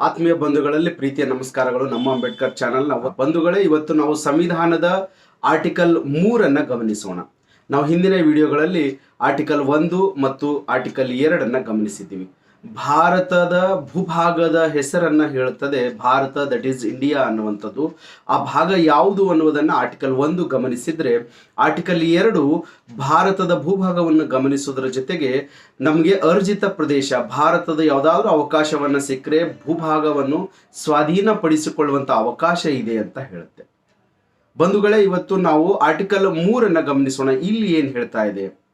ಆತ್ಮೀಯ ಬಂಧುಗಳಲ್ಲಿ ಪ್ರೀತಿಯ ನಮಸ್ಕಾರಗಳು. ನಮ್ಮ ಅಂಬೇಡ್ಕರ್ ಚಾನಲ್ ನಾವು ಬಂಧುಗಳೇ, ಇವತ್ತು ನಾವು ಸಂವಿಧಾನದ ಆರ್ಟಿಕಲ್ ಮೂರನ್ನ ಗಮನಿಸೋಣ. ನಾವು ಹಿಂದಿನ ವಿಡಿಯೋಗಳಲ್ಲಿ ಆರ್ಟಿಕಲ್ ಒಂದು ಮತ್ತು ಆರ್ಟಿಕಲ್ ಎರಡನ್ನ ಗಮನಿಸಿದ್ದೀವಿ. ಭಾರತದ ಭೂಭಾಗದ ಹೆಸರನ್ನ ಹೇಳುತ್ತದೆ. ಭಾರತ ದಟ್ ಈಸ್ ಇಂಡಿಯಾ ಅನ್ನುವಂಥದ್ದು. ಆ ಭಾಗ ಯಾವುದು ಅನ್ನುವುದನ್ನು ಆರ್ಟಿಕಲ್ ಒಂದು ಗಮನಿಸಿದರೆ ಆರ್ಟಿಕಲ್ ಎರಡು ಭಾರತದ ಭೂಭಾಗವನ್ನು ಗಮನಿಸುವುದರ ಜೊತೆಗೆ ನಮಗೆ ಅರ್ಜಿತ ಪ್ರದೇಶ, ಭಾರತದ ಯಾವುದಾದ್ರೂ ಅವಕಾಶವನ್ನು ಸಿಕ್ಕರೆ ಭೂಭಾಗವನ್ನು ಸ್ವಾಧೀನಪಡಿಸಿಕೊಳ್ಳುವಂಥ ಅವಕಾಶ ಇದೆ ಅಂತ ಹೇಳುತ್ತೆ. ಬಂಧುಗಳೇ, ಇವತ್ತು ನಾವು ಆರ್ಟಿಕಲ್ ಮೂರನ್ನು ಗಮನಿಸೋಣ. ಇಲ್ಲಿ ಏನು ಹೇಳ್ತಾ ಇದೆ?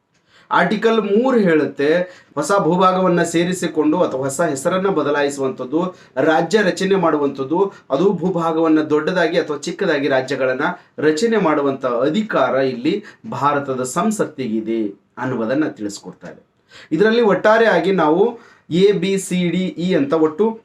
ಆರ್ಟಿಕಲ್ ಮೂರು ಹೇಳುತ್ತೆ, ಹೊಸ ಭೂಭಾಗವನ್ನ ಸೇರಿಸಿಕೊಂಡು ಅಥವಾ ಹೊಸ ಹೆಸರನ್ನ ಬದಲಾಯಿಸುವಂಥದ್ದು, ರಾಜ್ಯ ರಚನೆ ಮಾಡುವಂಥದ್ದು, ಅದು ಭೂಭಾಗವನ್ನ ದೊಡ್ಡದಾಗಿ ಅಥವಾ ಚಿಕ್ಕದಾಗಿ ರಾಜ್ಯಗಳನ್ನ ರಚನೆ ಮಾಡುವಂತ ಅಧಿಕಾರ ಇಲ್ಲಿ ಭಾರತದ ಸಂಸತ್ತಿಗಿದೆ ಅನ್ನುವುದನ್ನ ತಿಳಿಸ್ಕೊಡ್ತಾರೆ ಇದೆ. ಇದರಲ್ಲಿ ಒಟ್ಟಾರೆಯಾಗಿ ನಾವು A, B, C, D, E ಅಂತ ಒಟ್ಟು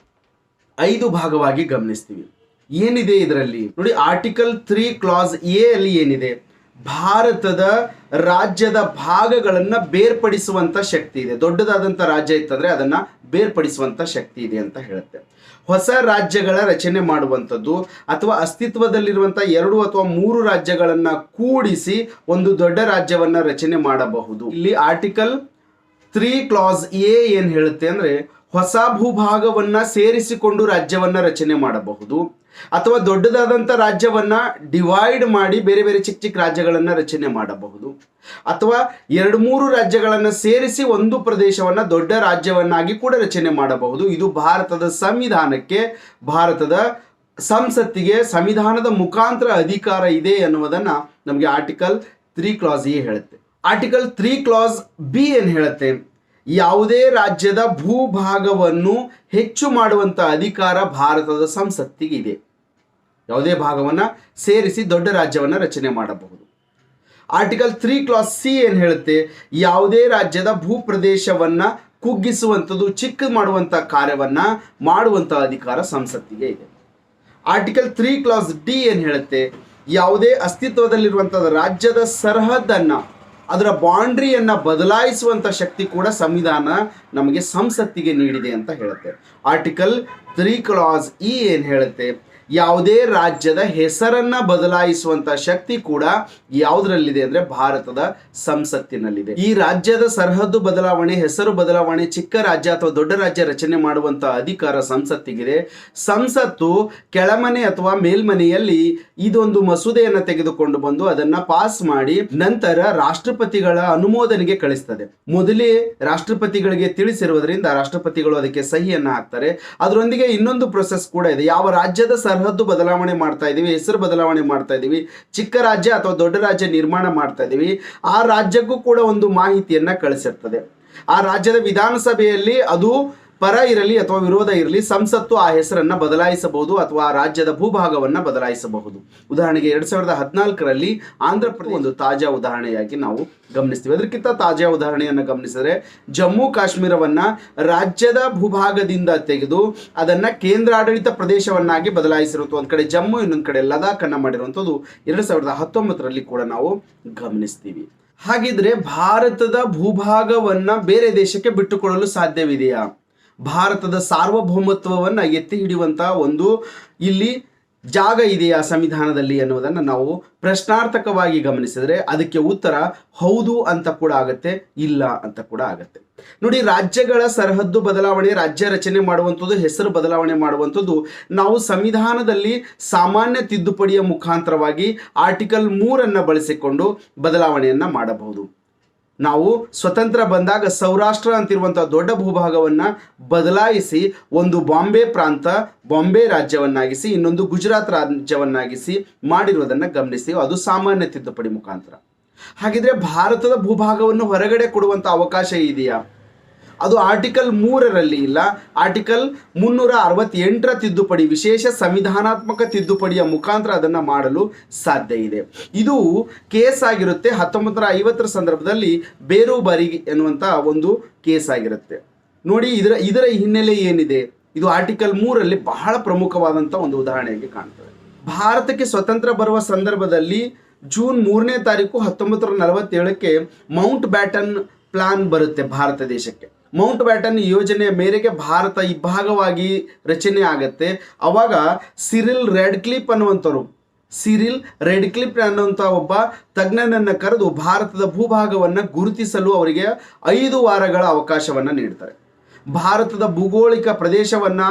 ಐದು ಭಾಗವಾಗಿ ಗಮನಿಸ್ತೀವಿ. ಏನಿದೆ ಇದರಲ್ಲಿ? ನೋಡಿ, ಆರ್ಟಿಕಲ್ ತ್ರೀ ಕ್ಲಾಸ್ ಎ ಅಲ್ಲಿ ಏನಿದೆ? ಭಾರತದ ರಾಜ್ಯದ ಭಾಗಗಳನ್ನು ಬೇರ್ಪಡಿಸುವಂಥ ಶಕ್ತಿ ಇದೆ. ದೊಡ್ಡದಾದಂಥ ರಾಜ್ಯ ಇತ್ತಂದರೆ ಅದನ್ನು ಬೇರ್ಪಡಿಸುವಂಥ ಶಕ್ತಿ ಇದೆ ಅಂತ ಹೇಳುತ್ತೆ. ಹೊಸ ರಾಜ್ಯಗಳ ರಚನೆ ಮಾಡುವಂಥದ್ದು ಅಥವಾ ಅಸ್ತಿತ್ವದಲ್ಲಿರುವಂಥ ಎರಡು ಅಥವಾ ಮೂರು ರಾಜ್ಯಗಳನ್ನು ಕೂಡಿಸಿ ಒಂದು ದೊಡ್ಡ ರಾಜ್ಯವನ್ನು ರಚನೆ ಮಾಡಬಹುದು. ಇಲ್ಲಿ ಆರ್ಟಿಕಲ್ ತ್ರೀ ಕ್ಲಾಸ್ ಎ ಏನು ಹೇಳುತ್ತೆ ಅಂದ್ರೆ ಹೊಸ ಭೂಭಾಗವನ್ನ ಸೇರಿಸಿಕೊಂಡು ರಾಜ್ಯವನ್ನ ರಚನೆ ಮಾಡಬಹುದು ಅಥವಾ ದೊಡ್ಡದಾದಂಥ ರಾಜ್ಯವನ್ನ ಡಿವೈಡ್ ಮಾಡಿ ಬೇರೆ ಬೇರೆ ಚಿಕ್ಕ ಚಿಕ್ಕ ರಾಜ್ಯಗಳನ್ನ ರಚನೆ ಮಾಡಬಹುದು ಅಥವಾ ಎರಡು ಮೂರು ರಾಜ್ಯಗಳನ್ನ ಸೇರಿಸಿ ಒಂದು ಪ್ರದೇಶವನ್ನ ದೊಡ್ಡ ರಾಜ್ಯವನ್ನಾಗಿ ಕೂಡ ರಚನೆ ಮಾಡಬಹುದು. ಇದು ಭಾರತದ ಸಂವಿಧಾನಕ್ಕೆ, ಭಾರತದ ಸಂಸತ್ತಿಗೆ, ಸಂವಿಧಾನದ ಮುಖಾಂತರ ಅಧಿಕಾರ ಇದೆ ಅನ್ನುವುದನ್ನ ನಮಗೆ ಆರ್ಟಿಕಲ್ ತ್ರೀ ಕ್ಲಾಸ್ ಎ ಹೇಳುತ್ತೆ. ಆರ್ಟಿಕಲ್ ತ್ರೀ ಕ್ಲಾಸ್ ಬಿ ಏನು ಹೇಳುತ್ತೆ? ಯಾವುದೇ ರಾಜ್ಯದ ಭೂಭಾಗವನ್ನು ಹೆಚ್ಚು ಮಾಡುವಂಥ ಅಧಿಕಾರ ಭಾರತದ ಸಂಸತ್ತಿಗೆ ಇದೆ ಯಾವುದೇ ಭಾಗವನ್ನ ಸೇರಿಸಿ ದೊಡ್ಡ ರಾಜ್ಯವನ್ನ ರಚನೆ ಮಾಡಬಹುದು. ಆರ್ಟಿಕಲ್ ತ್ರೀ ಕ್ಲಾಸ್ ಸಿ ಏನು ಹೇಳುತ್ತೆ? ಯಾವುದೇ ರಾಜ್ಯದ ಭೂಪ್ರದೇಶವನ್ನ ಕುಗ್ಗಿಸುವಂಥದ್ದು ಚಿಕ್ಕ ಮಾಡುವಂಥ ಕಾರ್ಯವನ್ನ ಮಾಡುವಂಥ ಅಧಿಕಾರ ಸಂಸತ್ತಿಗೆ ಇದೆ. ಆರ್ಟಿಕಲ್ ತ್ರೀ ಕ್ಲಾಸ್ ಡಿ ಏನು ಹೇಳುತ್ತೆ? ಯಾವುದೇ ಅಸ್ತಿತ್ವದಲ್ಲಿರುವಂಥ ರಾಜ್ಯದ ಸರಹದ್ದನ್ನ ಅದರ ಬೌಂಡ್ರಿಯನ್ನು ಬದಲಾಯಿಸುವಂಥ ಶಕ್ತಿ ಕೂಡ ಸಂವಿಧಾನ ನಮಗೆ ಸಂಸತ್ತಿಗೆ ನೀಡಿದೆ ಅಂತ ಹೇಳುತ್ತೆ. ಆರ್ಟಿಕಲ್ ತ್ರೀ ಕ್ಲಾಸ್ ಇ ಏನು ಹೇಳುತ್ತೆ? ಯಾವುದೇ ರಾಜ್ಯದ ಹೆಸರನ್ನ ಬದಲಾಯಿಸುವಂತ ಶಕ್ತಿ ಕೂಡ ಯಾವುದರಲ್ಲಿದೆ ಅಂದ್ರೆ ಭಾರತದ ಸಂಸತ್ತಿನಲ್ಲಿದೆ. ಈ ರಾಜ್ಯದ ಸರಹದ್ದು ಬದಲಾವಣೆ, ಹೆಸರು ಬದಲಾವಣೆ, ಚಿಕ್ಕ ರಾಜ್ಯ ಅಥವಾ ದೊಡ್ಡ ರಾಜ್ಯ ರಚನೆ ಮಾಡುವಂತ ಅಧಿಕಾರ ಸಂಸತ್ತಿಗಿದೆ. ಸಂಸತ್ತು ಕೆಳಮನೆ ಅಥವಾ ಮೇಲ್ಮನೆಯಲ್ಲಿ ಇದೊಂದು ಮಸೂದೆಯನ್ನ ತೆಗೆದುಕೊಂಡು ಬಂದು ಅದನ್ನ ಪಾಸ್ ಮಾಡಿ ನಂತರ ರಾಷ್ಟ್ರಪತಿಗಳ ಅನುಮೋದನೆಗೆ ಕಳಿಸ್ತದೆ. ಮೊದಲೇ ರಾಷ್ಟ್ರಪತಿಗಳಿಗೆ ತಿಳಿಸಿರುವುದರಿಂದ ರಾಷ್ಟ್ರಪತಿಗಳು ಅದಕ್ಕೆ ಸಹಿಯನ್ನ ಹಾಕ್ತಾರೆ. ಅದರೊಂದಿಗೆ ಇನ್ನೊಂದು ಪ್ರೊಸೆಸ್ ಕೂಡ ಇದೆ. ಯಾವ ರಾಜ್ಯದ ಸರಹದ್ದು ಬದಲಾವಣೆ ಮಾಡ್ತಾ ಇದ್ದೀವಿ ಹೆಸರು ಬದಲಾವಣೆ ಮಾಡ್ತಾ ಇದ್ದೀವಿ ಚಿಕ್ಕ ರಾಜ್ಯ ಅಥವಾ ದೊಡ್ಡ ರಾಜ್ಯ ನಿರ್ಮಾಣ ಮಾಡ್ತಾ ಇದ್ದೀವಿ ಆ ರಾಜ್ಯಕ್ಕೂ ಕೂಡ ಒಂದು ಮಾಹಿತಿಯನ್ನ ಕಳಿಸಿರ್ತದೆ. ಆ ರಾಜ್ಯದ ವಿಧಾನಸಭೆಯಲ್ಲಿ ಅದು ಪರ ಇರಲಿ ಅಥವಾ ವಿರೋಧ ಇರಲಿ, ಸಂಸತ್ತು ಆ ಹೆಸರನ್ನ ಬದಲಾಯಿಸಬಹುದು ಅಥವಾ ಆ ರಾಜ್ಯದ ಭೂಭಾಗವನ್ನ ಬದಲಾಯಿಸಬಹುದು. ಉದಾಹರಣೆಗೆ ಎರಡ್ ಸಾವಿರದ ಹದಿನಾಲ್ಕರಲ್ಲಿ ಆಂಧ್ರ ಪ್ರದೇಶ ಒಂದು ತಾಜಾ ಉದಾಹರಣೆಯಾಗಿ ನಾವು ಗಮನಿಸ್ತೀವಿ. ಅದಕ್ಕಿಂತ ತಾಜಾ ಉದಾಹರಣೆಯನ್ನು ಗಮನಿಸಿದರೆ ಜಮ್ಮು ಕಾಶ್ಮೀರವನ್ನ ರಾಜ್ಯದ ಭೂಭಾಗದಿಂದ ತೆಗೆದು ಅದನ್ನ ಕೇಂದ್ರಾಡಳಿತ ಪ್ರದೇಶವನ್ನಾಗಿ ಬದಲಾಯಿಸಿರುವಂಥ ಒಂದು ಕಡೆ ಜಮ್ಮು, ಇನ್ನೊಂದು ಕಡೆ ಲದಾಖ್ ಅನ್ನು ಮಾಡಿರುವಂಥದ್ದು ಎರಡು ಸಾವಿರದ ಹತ್ತೊಂಬತ್ತರಲ್ಲಿ ಕೂಡ ನಾವು ಗಮನಿಸ್ತೀವಿ. ಹಾಗಿದ್ರೆ ಭಾರತದ ಭೂಭಾಗವನ್ನ ಬೇರೆ ದೇಶಕ್ಕೆ ಬಿಟ್ಟುಕೊಡಲು ಸಾಧ್ಯವಿದೆಯಾ? ಭಾರತದ ಸಾರ್ವಭೌಮತ್ವವನ್ನು ಎತ್ತಿ ಹಿಡಿಯುವಂಥ ಒಂದು ಇಲ್ಲಿ ಜಾಗ ಇದೆಯಾ ಸಂವಿಧಾನದಲ್ಲಿ ಅನ್ನೋದನ್ನು ನಾವು ಪ್ರಶ್ನಾರ್ಥಕವಾಗಿ ಗಮನಿಸಿದರೆ ಅದಕ್ಕೆ ಉತ್ತರ ಹೌದು ಅಂತ ಕೂಡ ಆಗತ್ತೆ, ಇಲ್ಲ ಅಂತ ಕೂಡ ಆಗತ್ತೆ. ನೋಡಿ, ರಾಜ್ಯಗಳ ಸರಹದ್ದು ಬದಲಾವಣೆ, ರಾಜ್ಯ ರಚನೆ ಮಾಡುವಂಥದ್ದು, ಹೆಸರು ಬದಲಾವಣೆ ಮಾಡುವಂಥದ್ದು ನಾವು ಸಂವಿಧಾನದಲ್ಲಿ ಸಾಮಾನ್ಯ ತಿದ್ದುಪಡಿಯ ಮುಖಾಂತರವಾಗಿ ಆರ್ಟಿಕಲ್ ಮೂರನ್ನು ಬಳಸಿಕೊಂಡು ಬದಲಾವಣೆಯನ್ನು ಮಾಡಬಹುದು. ನಾವು ಸ್ವತಂತ್ರ ಬಂದಾಗ ಸೌರಾಷ್ಟ್ರ ಅಂತಿರುವಂಥ ದೊಡ್ಡ ಭೂಭಾಗವನ್ನು ಬದಲಾಯಿಸಿ ಒಂದು ಬಾಂಬೆ ಪ್ರಾಂತ, ಬಾಂಬೆ ರಾಜ್ಯವನ್ನಾಗಿಸಿ, ಇನ್ನೊಂದು ಗುಜರಾತ್ ರಾಜ್ಯವನ್ನಾಗಿಸಿ ಮಾಡಿರುವುದನ್ನು ಗಮನಿಸಿ. ಅದು ಸಾಮಾನ್ಯ ತಿದ್ದುಪಡಿ ಮುಖಾಂತರ. ಹಾಗಿದ್ರೆ ಭಾರತದ ಭೂಭಾಗವನ್ನು ಹೊರಗಡೆ ಕೊಡುವಂಥ ಅವಕಾಶ ಇದೆಯಾ? ಅದು ಆರ್ಟಿಕಲ್ ಮೂರರಲ್ಲಿ ಇಲ್ಲ. ಆರ್ಟಿಕಲ್ ಮುನ್ನೂರ ಅರವತ್ತೆಂಟರ ತಿದ್ದುಪಡಿ, ವಿಶೇಷ ಸಂವಿಧಾನಾತ್ಮಕ ತಿದ್ದುಪಡಿಯ ಮುಖಾಂತರ ಅದನ್ನು ಮಾಡಲು ಸಾಧ್ಯ ಇದೆ. ಇದು ಕೇಸ್ ಆಗಿರುತ್ತೆ. ಹತ್ತೊಂಬತ್ತು ನೂರ ಐವತ್ತರ ಸಂದರ್ಭದಲ್ಲಿ ಬೇರುಬರಿ ಎನ್ನುವಂಥ ಒಂದು ಕೇಸ್ ಆಗಿರುತ್ತೆ. ನೋಡಿ, ಇದರ ಇದರ ಹಿನ್ನೆಲೆ ಏನಿದೆ? ಇದು ಆರ್ಟಿಕಲ್ ಮೂರಲ್ಲಿ ಬಹಳ ಪ್ರಮುಖವಾದಂಥ ಒಂದು ಉದಾಹರಣೆಯಾಗಿ ಕಾಣ್ತದೆ. ಭಾರತಕ್ಕೆ ಸ್ವತಂತ್ರ ಬರುವ ಸಂದರ್ಭದಲ್ಲಿ ಜೂನ್ ಮೂರನೇ ತಾರೀಕು ಹತ್ತೊಂಬತ್ತು ನೂರ ನಲವತ್ತೇಳಕ್ಕೆ ಮೌಂಟ್ ಬ್ಯಾಟನ್ ಪ್ಲಾನ್ ಬರುತ್ತೆ ಭಾರತ ದೇಶಕ್ಕೆ. ಮೌಂಟ್ ಬ್ಯಾಟನ್ ಯೋಜನೆಯ ಮೇರೆಗೆ ಭಾರತ ಇಬ್ಬಾಗವಾಗಿ ರಚನೆ ಆಗತ್ತೆ. ಅವಾಗ ಸಿರಿಲ್ ರೆಡ್ ಕ್ಲಿಪ್ ಅನ್ನುವಂಥವ್ರು ಸಿರಿಲ್ ರೆಡ್ ಕ್ಲಿಪ್ ಅನ್ನುವಂಥ ಒಬ್ಬ ತಜ್ಞನನ್ನು ಕರೆದು ಭಾರತದ ಭೂಭಾಗವನ್ನು ಗುರುತಿಸಲು ಅವರಿಗೆ ಐದು ವಾರಗಳ ಅವಕಾಶವನ್ನು ನೀಡ್ತಾರೆ. ಭಾರತದ ಭೂಗೋಳಿಕ ಪ್ರದೇಶವನ್ನ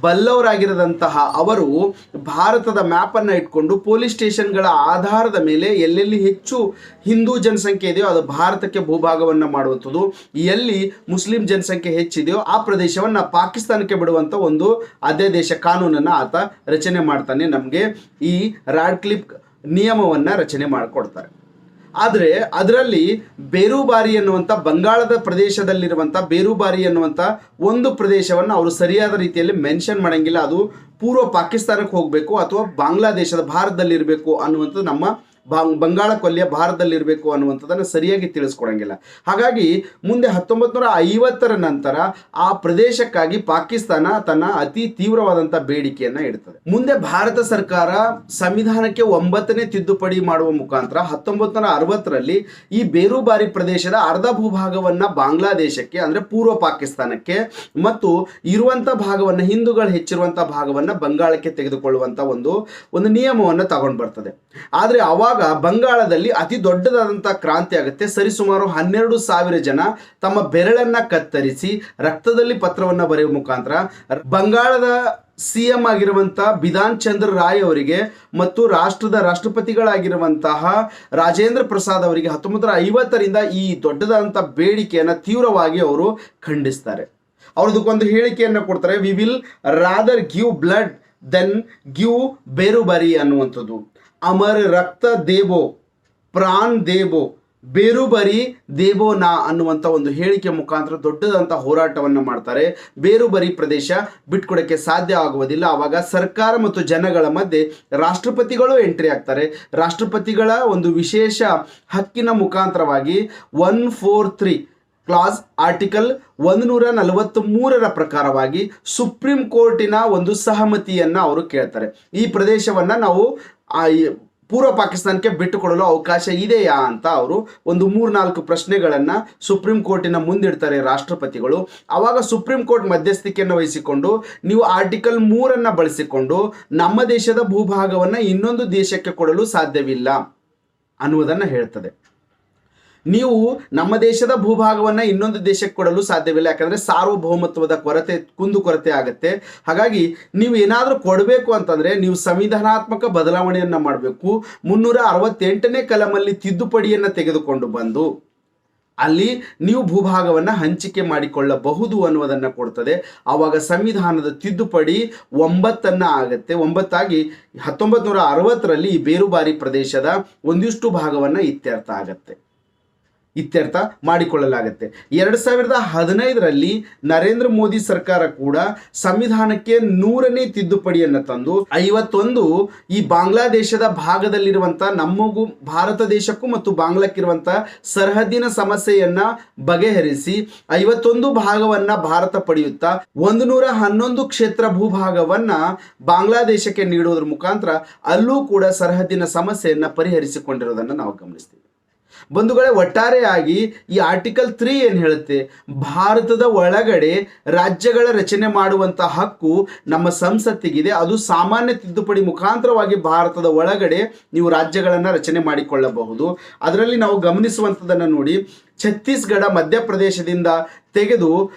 ಬಲ್ಲವರಾಗಿರದಂತಹ ಅವರು ಭಾರತದ ಮ್ಯಾಪನ್ನು ಇಟ್ಕೊಂಡು ಪೊಲೀಸ್ ಸ್ಟೇಷನ್ಗಳ ಆಧಾರದ ಮೇಲೆ ಎಲ್ಲೆಲ್ಲಿ ಹೆಚ್ಚು ಹಿಂದೂ ಜನಸಂಖ್ಯೆ ಇದೆಯೋ ಅದು ಭಾರತಕ್ಕೆ ಭೂಭಾಗವನ್ನು ಮಾಡುವಂಥದ್ದು. ಎಲ್ಲಿ ಮುಸ್ಲಿಂ ಜನಸಂಖ್ಯೆ ಹೆಚ್ಚಿದೆಯೋ ಆ ಪ್ರದೇಶವನ್ನು ಪಾಕಿಸ್ತಾನಕ್ಕೆ ಬಿಡುವಂಥ ಒಂದು ಅಧ್ಯಾದೇಶ ದೇಶ ಕಾನೂನನ್ನು ಆತ ರಚನೆ ಮಾಡ್ತಾನೆ. ನಮಗೆ ಈ ರಾಡ್ ಕ್ಲಿಪ್ ನಿಯಮವನ್ನು ರಚನೆ ಮಾಡಿಕೊಡ್ತಾರೆ. ಆದರೆ ಅದರಲ್ಲಿ ಬೇರುಬಾರಿ ಎನ್ನುವಂಥ ಬಂಗಾಳದ ಪ್ರದೇಶದಲ್ಲಿರುವಂಥ ಬೇರುಬಾರಿ ಎನ್ನುವಂಥ ಒಂದು ಪ್ರದೇಶವನ್ನು ಅವರು ಸರಿಯಾದ ರೀತಿಯಲ್ಲಿ ಮೆನ್ಷನ್ ಮಾಡೋಂಗಿಲ್ಲ. ಅದು ಪೂರ್ವ ಪಾಕಿಸ್ತಾನಕ್ಕೆ ಹೋಗಬೇಕು ಅಥವಾ ಬಾಂಗ್ಲಾದೇಶದ ಭಾರತದಲ್ಲಿರಬೇಕು ಅನ್ನುವಂಥದ್ದು ನಮ್ಮ ಬಾಂಗ್ ಬಂಗಾಳ ಕೊಲ್ಲಿಯ ಭಾರತದಲ್ಲಿರಬೇಕು ಅನ್ನುವಂಥದ್ದನ್ನು ಸರಿಯಾಗಿ ತಿಳಿಸ್ಕೊಡಂಗಿಲ್ಲ. ಹಾಗಾಗಿ ಮುಂದೆ ಹತ್ತೊಂಬತ್ತು ನೂರ ಐವತ್ತರ ನಂತರ ಆ ಪ್ರದೇಶಕ್ಕಾಗಿ ಪಾಕಿಸ್ತಾನ ತನ್ನ ಅತಿ ತೀವ್ರವಾದಂಥ ಬೇಡಿಕೆಯನ್ನು ಇಡ್ತದೆ. ಮುಂದೆ ಭಾರತ ಸರ್ಕಾರ ಸಂವಿಧಾನಕ್ಕೆ ಒಂಬತ್ತನೇ ತಿದ್ದುಪಡಿ ಮಾಡುವ ಮುಖಾಂತರ ಹತ್ತೊಂಬತ್ತು ನೂರ ಅರವತ್ತರಲ್ಲಿ ಈ ಬೇರುಬಾರಿ ಪ್ರದೇಶದ ಅರ್ಧ ಭೂಭಾಗವನ್ನು ಬಾಂಗ್ಲಾದೇಶಕ್ಕೆ, ಅಂದರೆ ಪೂರ್ವ ಪಾಕಿಸ್ತಾನಕ್ಕೆ ಮತ್ತು ಇರುವಂಥ ಭಾಗವನ್ನು ಹಿಂದೂಗಳು ಹೆಚ್ಚಿರುವಂಥ ಭಾಗವನ್ನು ಬಂಗಾಳಕ್ಕೆ ತೆಗೆದುಕೊಳ್ಳುವಂಥ ಒಂದು ಒಂದು ನಿಯಮವನ್ನು ತಗೊಂಡು ಬರ್ತದೆ ಆದ್ರೆ ಅವಾಗ ಬಂಗಾಳದಲ್ಲಿ ಅತಿ ದೊಡ್ಡದಾದಂಥ ಕ್ರಾಂತಿ ಆಗುತ್ತೆ. ಸರಿಸುಮಾರು ಹನ್ನೆರಡು ಸಾವಿರ ಜನ ತಮ್ಮ ಬೆರಳನ್ನ ಕತ್ತರಿಸಿ ರಕ್ತದಲ್ಲಿ ಪತ್ರವನ್ನು ಬರೆಯುವ ಮುಖಾಂತರ ಬಂಗಾಳದ ಸಿ ಎಂ ಆಗಿರುವಂಥ ಬಿಧಾನ್ ಚಂದ್ರ ರಾಯ್ ಅವರಿಗೆ ಮತ್ತು ರಾಷ್ಟ್ರದ ರಾಷ್ಟ್ರಪತಿಗಳಾಗಿರುವಂತಹ ರಾಜೇಂದ್ರ ಪ್ರಸಾದ್ ಅವರಿಗೆ ಹತ್ತೊಂಬತ್ತು ಐವತ್ತರಿಂದ ಈ ದೊಡ್ಡದಾದಂಥ ಬೇಡಿಕೆಯನ್ನು ತೀವ್ರವಾಗಿ ಅವರು ಖಂಡಿಸ್ತಾರೆ. ಅವ್ರದಕ್ಕೊಂದು ಹೇಳಿಕೆಯನ್ನು ಕೊಡ್ತಾರೆ we will rather give blood then give Berubari ಅನ್ನುವಂಥದ್ದು. ಅಮರ್ ರಕ್ತ ದೇವೋ, ಪ್ರಾಣ್ ದೇವೋ, ಬೇರುಬರಿ ದೇವೋ ನಾ ಅನ್ನುವಂಥ ಒಂದು ಹೇಳಿಕೆ ಮುಖಾಂತರ ದೊಡ್ಡದಂಥ ಹೋರಾಟವನ್ನು ಮಾಡ್ತಾರೆ. ಬೇರುಬರಿ ಪ್ರದೇಶ ಬಿಟ್ಕೊಡೋಕ್ಕೆ ಸಾಧ್ಯ ಆಗುವುದಿಲ್ಲ. ಆವಾಗ ಸರ್ಕಾರ ಮತ್ತು ಜನಗಳ ಮಧ್ಯೆ ರಾಷ್ಟ್ರಪತಿಗಳು ಎಂಟ್ರಿ ಆಗ್ತಾರೆ. ರಾಷ್ಟ್ರಪತಿಗಳ ಒಂದು ವಿಶೇಷ ಹಕ್ಕಿನ ಮುಖಾಂತರವಾಗಿ one four three clause article ಒಂದು ನೂರ ನಲವತ್ತ್ ಮೂರರ ಪ್ರಕಾರವಾಗಿ ಸುಪ್ರೀಂ ಕೋರ್ಟಿನ ಒಂದು ಸಹಮತಿಯನ್ನು ಅವರು ಕೇಳ್ತಾರೆ. ಈ ಪ್ರದೇಶವನ್ನು ನಾವು ಪೂರ್ವ ಪಾಕಿಸ್ತಾನಕ್ಕೆ ಬಿಟ್ಟುಕೊಡಲು ಅವಕಾಶ ಇದೆಯಾ ಅಂತ ಅವರು ಒಂದು ಮೂರ್ನಾಲ್ಕು ಪ್ರಶ್ನೆಗಳನ್ನು ಸುಪ್ರೀಂ ಕೋರ್ಟಿನ ಮುಂದಿಡ್ತಾರೆ ರಾಷ್ಟ್ರಪತಿಗಳು. ಆವಾಗ ಸುಪ್ರೀಂ ಕೋರ್ಟ್ ಮಧ್ಯಸ್ಥಿಕೆಯನ್ನು ವಹಿಸಿಕೊಂಡು, ನೀವು ಆರ್ಟಿಕಲ್ ಮೂರನ್ನು ಬಳಸಿಕೊಂಡು ನಮ್ಮ ದೇಶದ ಭೂಭಾಗವನ್ನು ಇನ್ನೊಂದು ದೇಶಕ್ಕೆ ಕೊಡಲು ಸಾಧ್ಯವಿಲ್ಲ ಅನ್ನುವುದನ್ನು ಹೇಳ್ತದೆ. ನೀವು ನಮ್ಮ ದೇಶದ ಭೂಭಾಗವನ್ನು ಇನ್ನೊಂದು ದೇಶಕ್ಕೆ ಕೊಡಲು ಸಾಧ್ಯವಿಲ್ಲ. ಯಾಕಂದರೆ ಸಾರ್ವಭೌಮತ್ವದ ಕೊರತೆ, ಕುಂದು ಕೊರತೆ ಆಗುತ್ತೆ. ಹಾಗಾಗಿ ನೀವು ಏನಾದರೂ ಕೊಡಬೇಕು ಅಂತಂದರೆ ನೀವು ಸಂವಿಧಾನಾತ್ಮಕ ಬದಲಾವಣೆಯನ್ನು ಮಾಡಬೇಕು. ಮುನ್ನೂರ ಅರವತ್ತೆಂಟನೇ ಕಲಮಲ್ಲಿ ತಿದ್ದುಪಡಿಯನ್ನು ತೆಗೆದುಕೊಂಡು ಬಂದು, ಅಲ್ಲಿ ನೀವು ಭೂಭಾಗವನ್ನು ಹಂಚಿಕೆ ಮಾಡಿಕೊಳ್ಳಬಹುದು ಅನ್ನುವುದನ್ನು ಕೊಡ್ತದೆ. ಆವಾಗ ಸಂವಿಧಾನದ ತಿದ್ದುಪಡಿ ಒಂಬತ್ತನ್ನು ಆಗುತ್ತೆ. ಒಂಬತ್ತಾಗಿ ಹತ್ತೊಂಬತ್ತು ನೂರ ಅರವತ್ತರಲ್ಲಿ ಈ ಬೇರುಬಾರಿ ಪ್ರದೇಶದ ಒಂದಿಷ್ಟು ಭಾಗವನ್ನು ಇತ್ಯರ್ಥ ಆಗತ್ತೆ. ಇತ್ಯರ್ಥ ಮಾಡಿಕೊಳ್ಳಲಾಗುತ್ತೆ. ಎರಡು ಸಾವಿರದ ಹದಿನೈದರಲ್ಲಿ ನರೇಂದ್ರ ಮೋದಿ ಸರ್ಕಾರ ಕೂಡ ಸಂವಿಧಾನಕ್ಕೆ ನೂರನೇ ತಿದ್ದುಪಡಿಯನ್ನು ತಂದು, ಐವತ್ತೊಂದು ಈ ಬಾಂಗ್ಲಾದೇಶದ ಭಾಗದಲ್ಲಿರುವಂಥ ನಮಗೂ ಭಾರತ ದೇಶಕ್ಕೂ ಮತ್ತು ಬಾಂಗ್ಲಾಕ್ಕಿರುವಂಥ ಸರಹದ್ದಿನ ಸಮಸ್ಯೆಯನ್ನ ಬಗೆಹರಿಸಿ, ಐವತ್ತೊಂದು ಭಾಗವನ್ನ ಭಾರತ ಪಡೆಯುತ್ತಾ ಒಂದು ನೂರ ಹನ್ನೊಂದು ಕ್ಷೇತ್ರ ಭೂಭಾಗವನ್ನ ಬಾಂಗ್ಲಾದೇಶಕ್ಕೆ ನೀಡುವುದರ ಮುಖಾಂತರ ಅಲ್ಲೂ ಕೂಡ ಸರಹದ್ದಿನ ಸಮಸ್ಯೆಯನ್ನ ಪರಿಹರಿಸಿಕೊಂಡಿರೋದನ್ನು ನಾವು ಗಮನಿಸ್ತೀವಿ. ಬಂಧುಗಳೇ, ಒಟ್ಟಾರೆಯಾಗಿ ಈ ಆರ್ಟಿಕಲ್ ತ್ರೀ ಏನು ಹೇಳುತ್ತೆ? ಭಾರತದ ಒಳಗಡೆ ರಾಜ್ಯಗಳ ರಚನೆ ಮಾಡುವಂಥ ಹಕ್ಕು ನಮ್ಮ ಸಂಸತ್ತಿಗಿದೆ. ಅದು ಸಾಮಾನ್ಯ ತಿದ್ದುಪಡಿ ಮುಖಾಂತರವಾಗಿ ಭಾರತದ ಒಳಗಡೆ ನೀವು ರಾಜ್ಯಗಳನ್ನು ರಚನೆ ಮಾಡಿಕೊಳ್ಳಬಹುದು. ಅದರಲ್ಲಿ ನಾವು ಗಮನಿಸುವಂಥದ್ದನ್ನು ನೋಡಿ. ಛತ್ತೀಸ್ಗಢ ಮಧ್ಯಪ್ರದೇಶದಿಂದ ತೆಗೆದು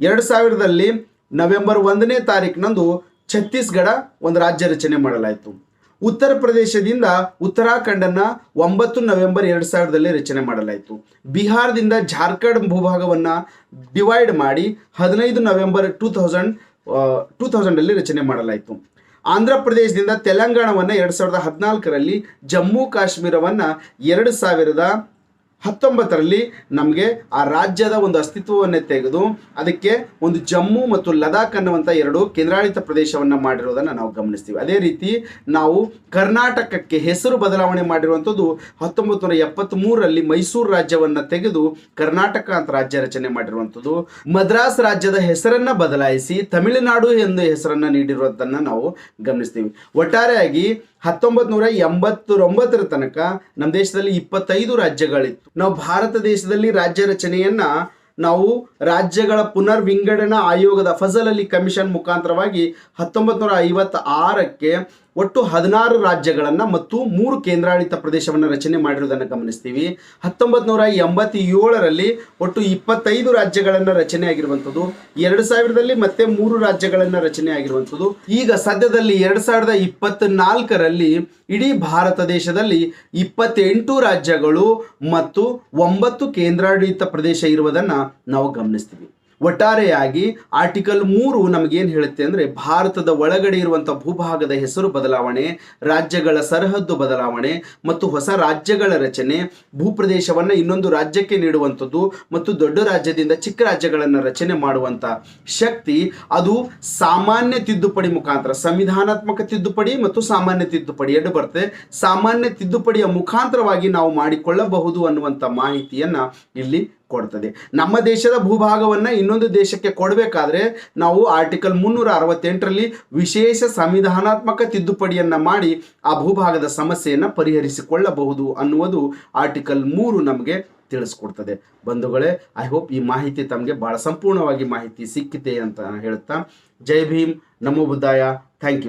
ಎರಡು ಸಾವಿರದಲ್ಲಿ ನವೆಂಬರ್ ಒಂದನೇ ತಾರೀಕಿನಂದು ಛತ್ತೀಸ್ಗಢ ಒಂದು ರಾಜ್ಯ ರಚನೆ ಮಾಡಲಾಯಿತು. ಉತ್ತರ ಪ್ರದೇಶದಿಂದ ಉತ್ತರಾಖಂಡನ್ನ ಒಂಬತ್ತು ನವೆಂಬರ್ ಎರಡು ಸಾವಿರದಲ್ಲಿ ರಚನೆ ಮಾಡಲಾಯಿತು. ಬಿಹಾರದಿಂದ ಜಾರ್ಖಂಡ್ ಭೂಭಾಗವನ್ನು ಡಿವೈಡ್ ಮಾಡಿ ಹದಿನೈದು ನವೆಂಬರ್ ಟೂ ತೌಸಂಡ್ ಟೂ ತೌಸಂಡಲ್ಲಿ ರಚನೆ ಮಾಡಲಾಯಿತು. ಆಂಧ್ರ ಪ್ರದೇಶದಿಂದ ತೆಲಂಗಾಣವನ್ನು ಎರಡು ಸಾವಿರದ ಹದಿನಾಲ್ಕರಲ್ಲಿ ಜಮ್ಮು ಕಾಶ್ಮೀರವನ್ನು ಎರಡು ಸಾವಿರದ ಹತ್ತೊಂಬತ್ತರಲ್ಲಿ ನಮಗೆ ಆ ರಾಜ್ಯದ ಒಂದು ಅಸ್ತಿತ್ವವನ್ನೇ ತೆಗೆದು ಅದಕ್ಕೆ ಒಂದು ಜಮ್ಮು ಮತ್ತು ಲದಾಖ್ ಅನ್ನುವಂಥ ಎರಡು ಕೇಂದ್ರಾಡಳಿತ ಪ್ರದೇಶವನ್ನು ಮಾಡಿರೋದನ್ನು ನಾವು ಗಮನಿಸ್ತೀವಿ. ಅದೇ ರೀತಿ ನಾವು ಕರ್ನಾಟಕಕ್ಕೆ ಹೆಸರು ಬದಲಾವಣೆ ಮಾಡಿರುವಂಥದ್ದು ಹತ್ತೊಂಬತ್ತು ನೂರ ಎಪ್ಪತ್ತ್ಮೂರರಲ್ಲಿ ಮೈಸೂರು ರಾಜ್ಯವನ್ನು ತೆಗೆದು ಕರ್ನಾಟಕ ಅಂತ ರಾಜ್ಯ ರಚನೆ ಮಾಡಿರುವಂಥದ್ದು. ಮದ್ರಾಸ್ ರಾಜ್ಯದ ಹೆಸರನ್ನು ಬದಲಾಯಿಸಿ ತಮಿಳುನಾಡು ಎಂದು ಹೆಸರನ್ನು ನೀಡಿರುವುದನ್ನು ನಾವು ಗಮನಿಸ್ತೀವಿ. ಒಟ್ಟಾರೆಯಾಗಿ ಹತ್ತೊಂಬತ್ತು ನೂರ ಎಂಬತ್ತೊಂಬತ್ತರ ತನಕ ನಮ್ಮ ದೇಶದಲ್ಲಿ ಇಪ್ಪತ್ತೈದು ರಾಜ್ಯಗಳಿತ್ತು. ನಾವು ಭಾರತ ದೇಶದಲ್ಲಿ ರಾಜ್ಯ ರಚನೆಯನ್ನ ನಾವು ರಾಜ್ಯಗಳ ಪುನರ್ ವಿಂಗಡಣಾ ಆಯೋಗದ ಫಜಲ್ ಅಲಿ ಕಮಿಷನ್ ಮುಖಾಂತರವಾಗಿ ಹತ್ತೊಂಬತ್ತು ನೂರ ಐವತ್ತ ಆರಕ್ಕೆ ಒಟ್ಟು ಹದಿನಾರು ರಾಜ್ಯಗಳನ್ನ ಮತ್ತು ಮೂರು ಕೇಂದ್ರಾಡಳಿತ ಪ್ರದೇಶವನ್ನು ರಚನೆ ಮಾಡಿರುವುದನ್ನು ಗಮನಿಸ್ತೀವಿ. ಹತ್ತೊಂಬತ್ತು ನೂರ ಎಂಬತ್ತೇಳರಲ್ಲಿ ಒಟ್ಟು ಇಪ್ಪತ್ತೈದು ರಾಜ್ಯಗಳನ್ನು ರಚನೆ ಆಗಿರುವಂಥದ್ದು. ಎರಡು ಸಾವಿರದಲ್ಲಿ ಮತ್ತೆ ಮೂರು ರಾಜ್ಯಗಳನ್ನು ರಚನೆ ಆಗಿರುವಂಥದ್ದು. ಈಗ ಸದ್ಯದಲ್ಲಿ ಎರಡು ಸಾವಿರದ ಇಪ್ಪತ್ನಾಲ್ಕರಲ್ಲಿ ಇಡೀ ಭಾರತ ದೇಶದಲ್ಲಿ ಇಪ್ಪತ್ತೆಂಟು ರಾಜ್ಯಗಳು ಮತ್ತು ಒಂಬತ್ತು ಕೇಂದ್ರಾಡಳಿತ ಪ್ರದೇಶ ಇರುವುದನ್ನು ನಾವು ಗಮನಿಸ್ತೀವಿ. ಒಟ್ಟಾರೆಯಾಗಿ ಆರ್ಟಿಕಲ್ ಮೂರು ನಮಗೇನು ಹೇಳುತ್ತೆ ಅಂದರೆ ಭಾರತದ ಒಳಗಡೆ ಇರುವಂಥ ಭೂಭಾಗದ ಹೆಸರು ಬದಲಾವಣೆ, ರಾಜ್ಯಗಳ ಸರಹದ್ದು ಬದಲಾವಣೆ ಮತ್ತು ಹೊಸ ರಾಜ್ಯಗಳ ರಚನೆ, ಭೂಪ್ರದೇಶವನ್ನು ಇನ್ನೊಂದು ರಾಜ್ಯಕ್ಕೆ ನೀಡುವಂಥದ್ದು ಮತ್ತು ದೊಡ್ಡ ರಾಜ್ಯದಿಂದ ಚಿಕ್ಕ ರಾಜ್ಯಗಳನ್ನು ರಚನೆ ಮಾಡುವಂಥ ಶಕ್ತಿ ಅದು ಸಾಮಾನ್ಯ ತಿದ್ದುಪಡಿ ಮುಖಾಂತರ, ಸಂವಿಧಾನಾತ್ಮಕ ತಿದ್ದುಪಡಿ ಮತ್ತು ಸಾಮಾನ್ಯ ತಿದ್ದುಪಡಿ ಎರಡು ಬರುತ್ತೆ. ಸಾಮಾನ್ಯ ತಿದ್ದುಪಡಿಯ ಮುಖಾಂತರವಾಗಿ ನಾವು ಮಾಡಿಕೊಳ್ಳಬಹುದು ಅನ್ನುವಂಥ ಮಾಹಿತಿಯನ್ನು ಇಲ್ಲಿ ಕೊಡ್ತದೆ. ನಮ್ಮ ದೇಶದ ಭೂಭಾಗವನ್ನು ಇನ್ನೊಂದು ದೇಶಕ್ಕೆ ಕೊಡಬೇಕಾದ್ರೆ ನಾವು ಆರ್ಟಿಕಲ್ ಮುನ್ನೂರ ಅರವತ್ತೆಂಟರಲ್ಲಿ ವಿಶೇಷ ಸಂವಿಧಾನಾತ್ಮಕ ತಿದ್ದುಪಡಿಯನ್ನು ಮಾಡಿ ಆ ಭೂಭಾಗದ ಸಮಸ್ಯೆಯನ್ನು ಪರಿಹರಿಸಿಕೊಳ್ಳಬಹುದು ಅನ್ನುವುದು ಆರ್ಟಿಕಲ್ ಮೂರು ನಮಗೆ ತಿಳಿಸ್ಕೊಡ್ತದೆ. ಬಂಧುಗಳೇ ಐ ಹೋಪ್ ಈ ಮಾಹಿತಿ ತಮಗೆ ಬಹಳ ಸಂಪೂರ್ಣವಾಗಿ ಮಾಹಿತಿ ಸಿಕ್ಕಿದೆ ಅಂತ ಹೇಳ್ತಾ. ಜೈ ಭೀಮ್, ನಮೋ ಬುದ್ಧಾಯ. Thank you